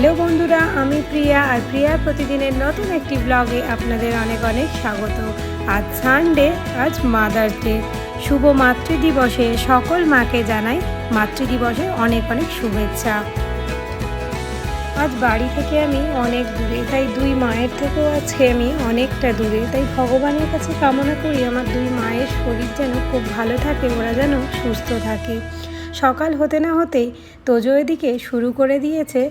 Hello বন্ধুরা, আমি প্রিয়া আর প্রিয়ার প্রতিদিনের নতুন একটি ব্লগে আপনাদের অনেক অনেক স্বাগত। আজ সানডে আজ মাদার্স ডে শুভ মাতৃদিবসে সকল মাকে জানাই মাতৃদিবসের অনেক অনেক শুভেচ্ছা। আজ বাড়ি থেকে আমি অনেক দূরে, তাই দুই মায়ের থেকেও আজকে আমি অনেকটা দূরে, তাই ভগবানের কাছে কামনা করি আমার দুই মায়ের শরীর যেন খুব ভালো থাকে, ওরা যেন সুস্থ থাকে। সকাল হতে না হতেই তোজো এদিকে শুরু করে দিয়েছে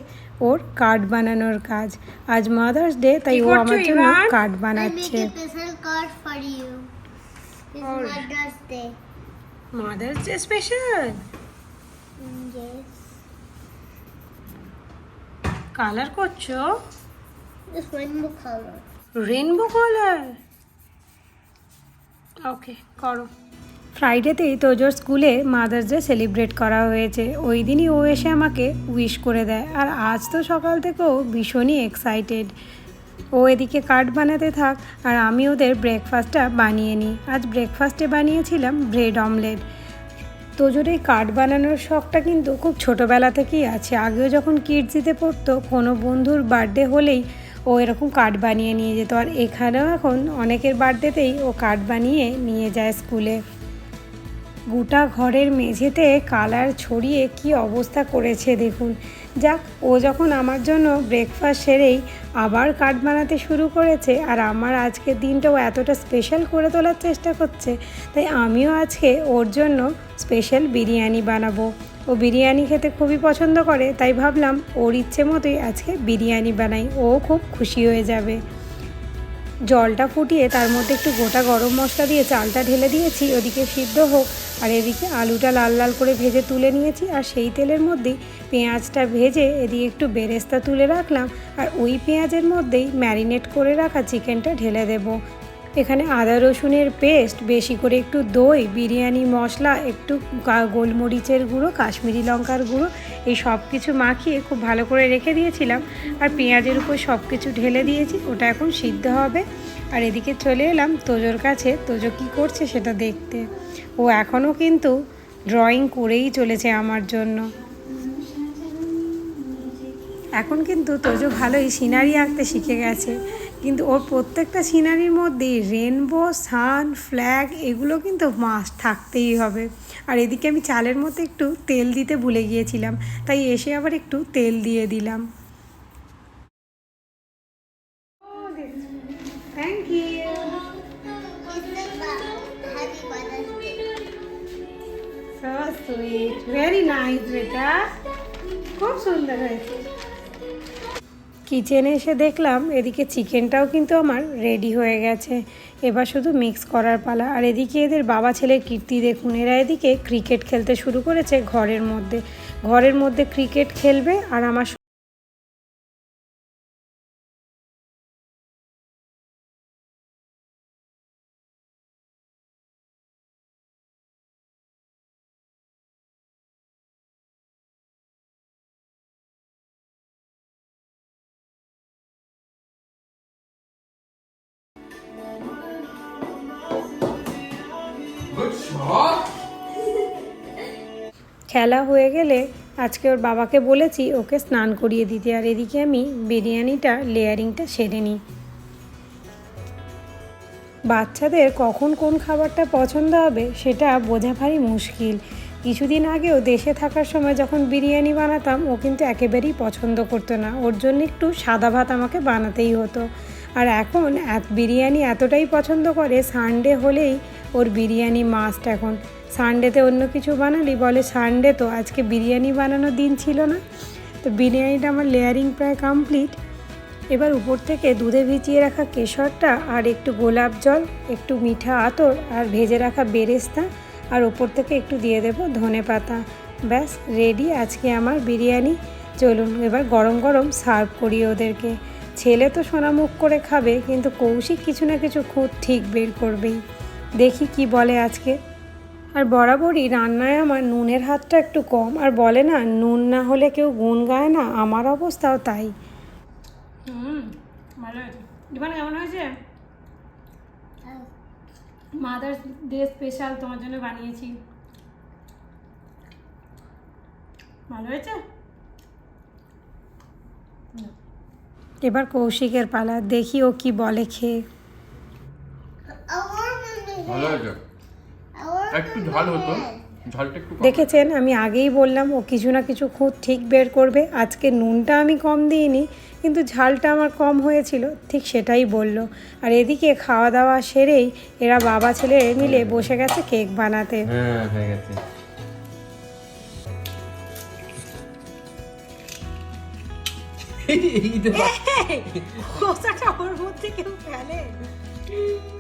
ওর কার্ড বানানোর কাজ। আজ মাদার্স ডে তাই ও করছ, আমার জন্য কার্ড বানাচ্ছে. মাদার্স ডে স্পেশাল কালার করছ? Rainbow color. Rainbow colour okay করো। ফ্রাইডেতেই তোজোর স্কুলে মাদার্স ডে সেলিব্রেট করা হয়েছে। ওই দিনই ও এসে আমাকে উইশ করে দেয়। আর আজ তো সকাল থেকেও ভীষণই এক্সাইটেড ও এদিকে কার্ড বানাতে থাক, আর আমি ওদের ব্রেকফাস্টটা বানিয়ে নিই। আজ ব্রেকফাস্টে বানিয়েছিলাম ব্রেড অমলেট তোজোর এই কার্ড বানানোর শখটা কিন্তু খুব ছোটোবেলা থেকেই আছে। আগেও যখন কিডসিতে পড়তো, কোনো বন্ধুর বার্থডে হলেই ও এরকম কার্ড বানিয়ে নিয়ে যেত। আর এখানেও এখন অনেকের বার্থডেতেই ও কার্ড বানিয়ে নিয়ে যায় স্কুলে। গোটা ঘরের মেঝেতে কালার ছড়িয়ে কি অবস্থা করেছে দেখুন। যাক, ও যখন আমার জন্য ব্রেকফাস্ট সেরেই আবার কার্ড বানাতে শুরু করেছে, আর আমার আজকের দিনটাও এতটা স্পেশাল করে তোলার চেষ্টা করছে, তাই আমিও আজকে ওর জন্য স্পেশাল বিরিয়ানি বানাবো। ও বিরিয়ানি খেতে খুবই পছন্দ করে, তাই ভাবলাম ওর ইচ্ছে মতোই আজকে বিরিয়ানি বানাই, ও খুব খুশি হয়ে যাবে। জলটা ফুটিয়ে তার মধ্যে একটু গোটা গরম মশলা দিয়ে চালটা ঢেলে দিয়েছি, ওদিকে সিদ্ধ হোক আর এদিকে আলুটা লাল লাল করে ভেজে তুলে নিয়েছি, আর সেই তেলের মধ্যেই পেঁয়াজটা ভেজে এদিকে একটু বেরেস্তা তুলে রাখলাম, আর ওই পেঁয়াজের মধ্যেই ম্যারিনেট করে রাখা চিকেনটা ঢেলে দেবো। এখানে আদা রসুনের পেস্ট, বেশি করে একটু দই, বিরিয়ানি, মশলা, একটু গোলমরিচের গুঁড়ো, কাশ্মীরি লঙ্কার গুঁড়ো, এই সব কিছু মাখিয়ে খুব ভালো করে রেখে দিয়েছিলাম, আর পেঁয়াজের উপর সব কিছু ঢেলে দিয়েছি, ওটা এখন সিদ্ধ হবে। আর এদিকে চলে এলাম তোজোর কাছে, তোজো কী করছে সেটা দেখতে। ও এখনও কিন্তু ড্রয়িং করেই চলেছে আমার জন্য। এখন কিন্তু তোজো ভালোই সিনারি আঁকতে শিখে গেছে। কিন্তু ওর প্রত্যেকটা সিনারির মধ্যেই রেনবো সান ফ্ল্যাগ এগুলো কিন্তু মাস্ট থাকতেই হবে। আর এদিকে আমি চালের মধ্যে একটু তেল দিতে ভুলে গিয়েছিলাম, তাই এসে আবার একটু তেল দিয়ে দিলাম। ভেরি নাইস বেটা খুব সুন্দর হয়েছে। কিচেনে এসে দেখলাম এদিকে চিকেনটাও কিন্তু আমার রেডি হয়ে গেছে। এবার শুধু মিক্স করার পালা। আর এদিকে এদের বাবা ছেলের কীর্তি দেখুন। এরা এদিকে ক্রিকেট খেলতে শুরু করেছে ঘরের মধ্যে। ঘরের মধ্যে ক্রিকেট খেলবে আর আমার খেলা হয়ে গেলে আজকে ওর বাবাকে বলেছি ওকে স্নান করিয়ে দিতে। আর এদিকে আমি বিরিয়ানিটা, লেয়ারিংটা সেরে নিই। বাচ্চাদের কখন কোন খাবারটা পছন্দ হবে সেটা বোঝা ভারী মুশকিল। কিছুদিন আগেও দেশে থাকার সময় যখন বিরিয়ানি বানাতাম, ও কিন্তু একেবারেই পছন্দ করতো না। ওর জন্য একটু সাদা ভাত আমাকে বানাতেই হতো। আর এখন বিরিয়ানি এতটাই পছন্দ করে, সানডে হলেই ওর বিরিয়ানি মাস্ট এখন। সানডেতে অন্য কিছু বানালি? বলে, সানডে তো, আজকে বিরিয়ানি বানানোর দিন ছিল না। তো বিরিয়ানিটা আমার লেয়ারিং প্রায় কমপ্লিট। এবার উপর থেকে দুধে ভিজিয়ে রাখা কেশরটা আর একটু গোলাপ জল, একটু মিঠা আতর আর ভেজে রাখা বেরেস্তা আর ওপর থেকে একটু দিয়ে দেবো ধনে পাতা। ব্যাস, রেডি, আজকে আমার বিরিয়ানি। চলুন, এবার গরম গরম সার্ভ করি ওদেরকে। ছেলে তো সোনামুখ করে খাবে, কিন্তু কৌশিক কিছু না কিছু খুঁত ঠিক বের করবেই। দেখি কি বলে আজকে। আর বরাবরই রান্নায় আমার নুনের হাতটা একটু কম। আর বলে না নুন না হলে কেউ গুণ গায় না আমার অবস্থাও তাই। হুম ভালো হয়েছে। কেমন হয়েছে? মাদার্স ডে স্পেশাল তোমার জন্য বানিয়েছি। ভালো হয়েছে? এবার কৌশিকের পালা দেখি ও কি বলে খেয়ে। ভালো হয়েছে? একটু ঝাল হতো। দেখেছেন আমি আগেই বললাম ও কিছু না কিছু খুব ঠিক বের করবে আজকে নুনটা আমি কম দিইনি কিন্তু ঝালটা আমার কম হয়েছিল ঠিক সেটাই বলল আর এদিকে খাওয়া দাওয়া সেরেই এরা বাবা ছেলে মিলে বসে গেছে কেক বানাতে হ্যাঁ হয়ে গেছে what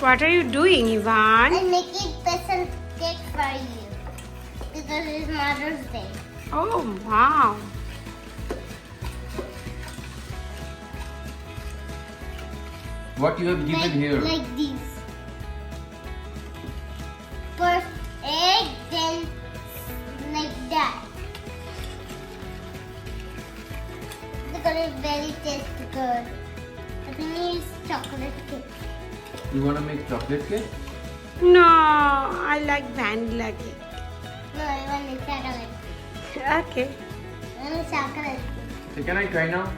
What are you doing, Ivan? I'm making present cake for you. Because it's Mother's Day. Oh, wow. What you have given like, here? Like this. First egg, then like that. Because it's very tasty good. I think it's chocolate cake. You wanna make chocolate cake? No, I like vanilla cake. No, I want a chocolate. Okay. I want a chocolate. So can I try now?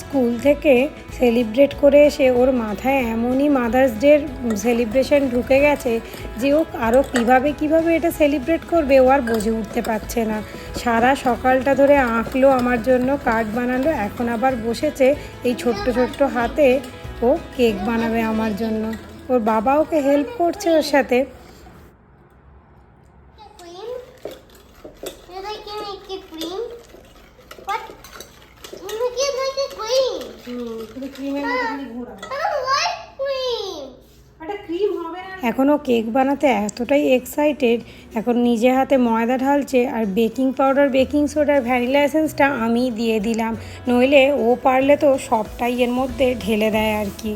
School থেকে celebrate করে এসে ওর মাথায় এমনই mother's ডের celebration ঢুকে গেছে যে ও আরও কীভাবে কীভাবে এটা সেলিব্রেট করবে ও আর বুঝে উঠতে পারছে না। সারা সকালটা ধরে আঁকলো আমার জন্য কার্ড বানালো, এখন আবার বসেছে এই ছোট্ট ছোট্ট হাতে ও কেক বানাবে আমার জন্য। ওর বাবা ওকে হেল্প করছে ওর সাথে। এখনও কেক বানাতে এতটাই এক্সাইটেড এখন নিজে হাতে ময়দা ঢালছে আর বেকিং পাউডার বেকিং সোডার ভ্যানিলা এসেন্সটা আমি দিয়ে দিলাম। নইলে ও পারলে তো সবটাই এর মধ্যে ঢেলে দেয় আর কি।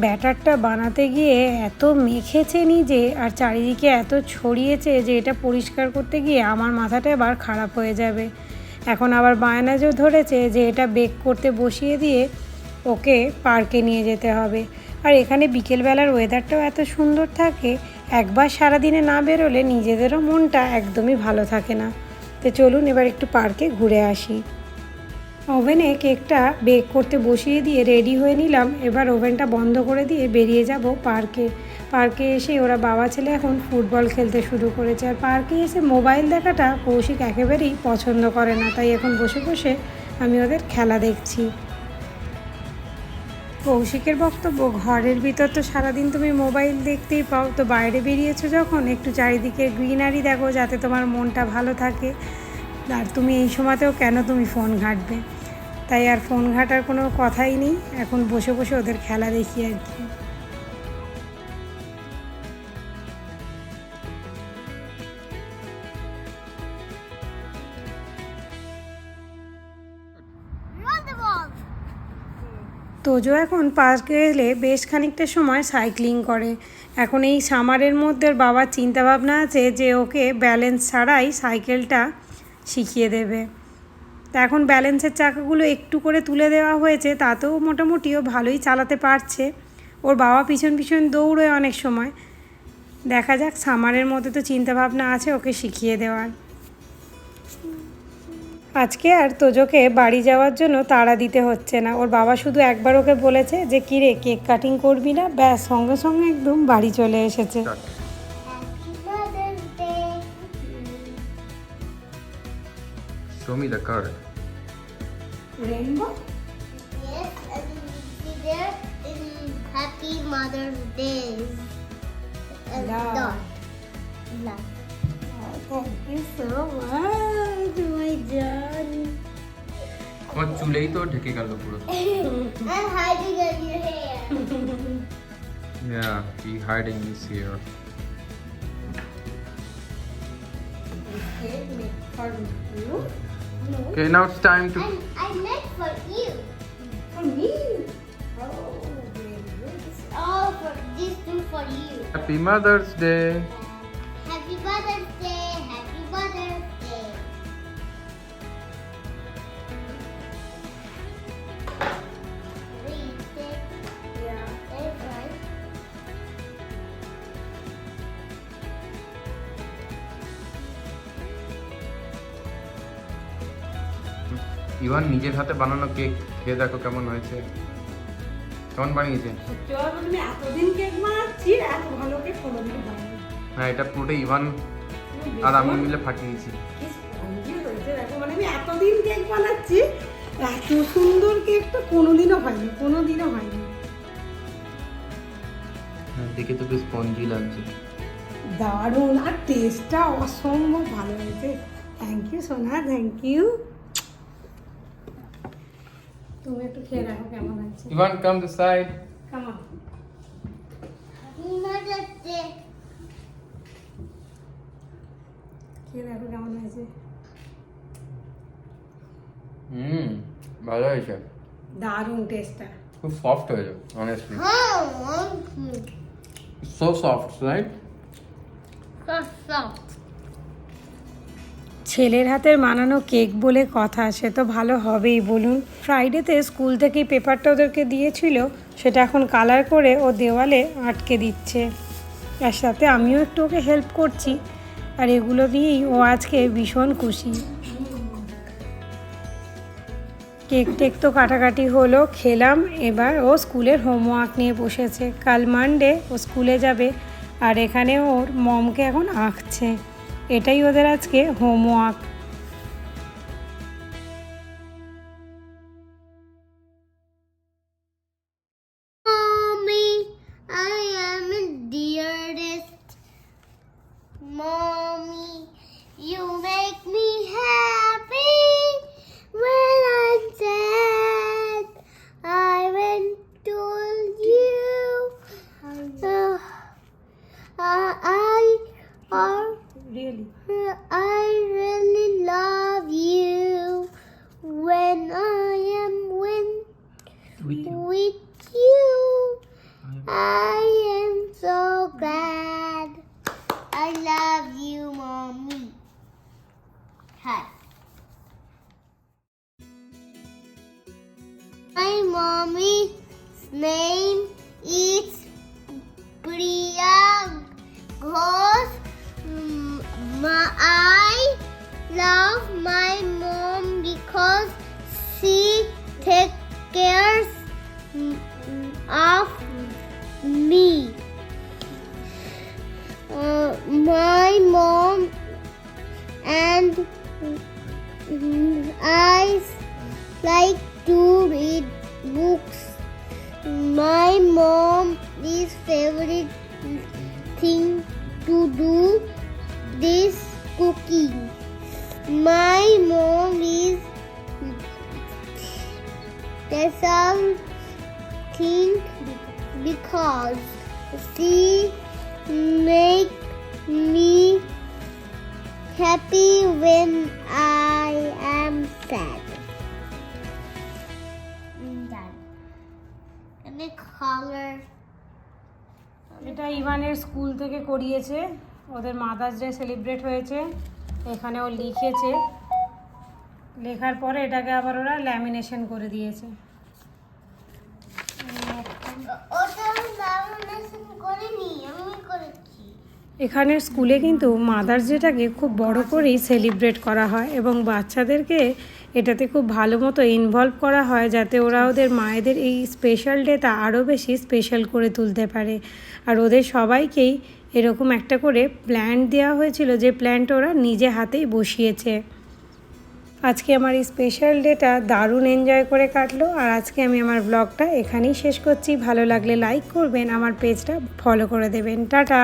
ব্যাটারটা বানাতে গিয়ে এত মেখেছে নিজে আর চারিদিকে এত ছড়িয়েছে যে এটা পরিষ্কার করতে গিয়ে আমার মাথাটা এবার খারাপ হয়ে যাবে। এখন আবার বায়নাজও ধরেছে যে এটা বেক করতে বসিয়ে দিয়ে ওকে পার্কে নিয়ে যেতে হবে। আর এখানে বিকেলবেলার ওয়েদারটাও এত সুন্দর থাকে, একবার সারাদিনে না বেরোলে নিজেদেরও মনটা একদমই ভালো থাকে না। তো চলুন এবার একটু পার্কে ঘুরে আসি। ওভেনে কেকটা বেক করতে বসিয়ে দিয়ে রেডি হয়ে নিলাম। এবার ওভেনটা বন্ধ করে দিয়ে বেরিয়ে যাব পার্কে। পার্কে এসে ওরা বাবা ছেলে এখন ফুটবল খেলতে শুরু করেছে। আর পার্কে এসে মোবাইল দেখাটা কৌশিক একেবারেই পছন্দ করে না। তাই এখন বসে বসে আমি ওদের খেলা দেখছি। কৌশিকের বক্তব্য, ঘরের ভিতর তো সারাদিন তুমি মোবাইল দেখতেই পাও, তো বাইরে বেরিয়েছো যখন? একটু চারিদিকে গ্রিনারি দেখো যাতে তোমার মনটা ভালো থাকে। আর তুমি এই সময়তেও কেন তুমি ফোন ঘাঁটবে? তাই আর ফোন ঘাটার কোনো কথাই নেই। এখন বসে বসে ওদের খেলা দেখি আর কি। তোজো এখন পার্কে এলে বেশ খানিকটা সময় সাইক্লিং করে। এখন এই সামারের মধ্যে বাবার চিন্তাভাবনা আছে যে ওকে ব্যালেন্স ছাড়াই সাইকেলটা শিখিয়ে দেবে। তা এখন ব্যালেন্সের চাকাগুলো একটু করে তুলে দেওয়া হয়েছে তাতেও মোটামুটি ও ভালোই চালাতে পারছে। ওর বাবা পিছন পিছন দৌড়োয় অনেক সময়। দেখা যাক সামারের মধ্যে তো চিন্তাভাবনা আছে ওকে শিখিয়ে দেওয়ার। আজকে আর তোজোকে বাড়ি যাওয়ার জন্য তাড়া দিতে হচ্ছে না। ওর বাবা শুধু একবার ওকে বলেছে যে কিরে কেক কাটিং করবি না? ব্যাস সঙ্গে সঙ্গে একদম বাড়ি চলে এসেছে. Show me the card. Rainbow Yes, and see there in Happy Mother's Day. A Love. dot. Love. Thank you so much my জান আমার চুলেই তো ঢেকে গেল পুরো I'm hiding in your hair. Yeah, he hiding this here. For No. Okay, now it's time to. I, I meant for you. For me? Oh, baby! All oh, for this two for you. Happy Mother's Day. Ivan নিজের হাতে বানানো cake খেয়ে দেখো কেমন হয়েছে। কেমন বানিয়েছে? এতদিন কেক বানাচ্ছি এত ভালো কেক কোনোদিনও হ্যাঁ এটা পুরোটাই ইভান আর আমি মিলে ফাটিয়েছি। মানে আমি এতদিন কেক বানাচ্ছি এত সুন্দর কেক তো কোনোদিনও হয়নি কোনোদিনও হয়নি। হ্যাঁ দেখে তো বেশ স্পঞ্জি লাগছে। দারুণ আর টেস্টটা অসম্ভব ভালো হয়েছে। থ্যাংক ইউ সোনা থ্যাংক ইউ তুমি একটু খেয়ে দেখো কেমন আছে ইভান কাম দিস সাইড কেমন Mother's Day. খেয়ে দেখো কেমন হয়েছে হুম ভালো হয়েছে দারুণ টেস্টটা খুব সফট হয়েছে honestly Oh, mm, so soft right so soft. ছেলের হাতের মানানো কেক বলে কথা, সে তো ভালো হবেই, বলুন। ফ্রাইডেতে স্কুল থেকেই পেপারটা ওদেরকে দিয়েছিল, সেটা এখন কালার করে ও দেওয়ালে আটকে দিচ্ছে। তার সাথে আমিও একটু ওকে হেল্প করছি, আর এগুলো দিয়েই ও আজকে ভীষণ খুশি। কেক টেক তো কাটাকাটি হলো, খেলাম, এবার ও স্কুলের হোমওয়ার্ক নিয়ে বসেছে। কাল মানডে ও স্কুলে যাবে, আর এখানে ওর মমকে এখন আঁকছে। এটাই ওদের আজকে homework mommy's name is Priya Ghosh. Mm, I love my mom because she takes cares mm, of me. Uh, my mom and mm, I like mom is favorite thing to do this cooking. My mom is special thing because she make me happy when I am sad. ইভানের school থেকে করিয়েছে। ওদের mother's day celebrate হয়েছে। এখানে ও লিখেছে। লেখার পরে এটাকে আবার ওরা ল্যামিনেশন করে দিয়েছে ওটা লামিনেশন করিনি আমি করেছি এখানের স্কুলে কিন্তু মাদার্স ডেটাকে খুব বড় করেই সেলিব্রেট করা হয় এবং বাচ্চাদেরকে এটাতে খুব ভালো মতো ইনভলভ করা হয় যাতে ওরা ওদের মায়েদের এই স্পেশাল ডেটা আরও বেশি স্পেশাল করে তুলতে পারে। আর ওদের সবাইকেই এরকম একটা করে প্ল্যান্ট দেওয়া হয়েছিল যে প্ল্যান্ট ওরা নিজে হাতেই বসিয়েছে। আজকে আমার এই স্পেশাল ডেটা দারুণ এনজয় করে কাটলো আর আজকে আমি আমার ব্লগটা এখানেই শেষ করছি। ভালো লাগলে লাইক করবেন, আমার পেজটা ফলো করে দেবেন। টাটা!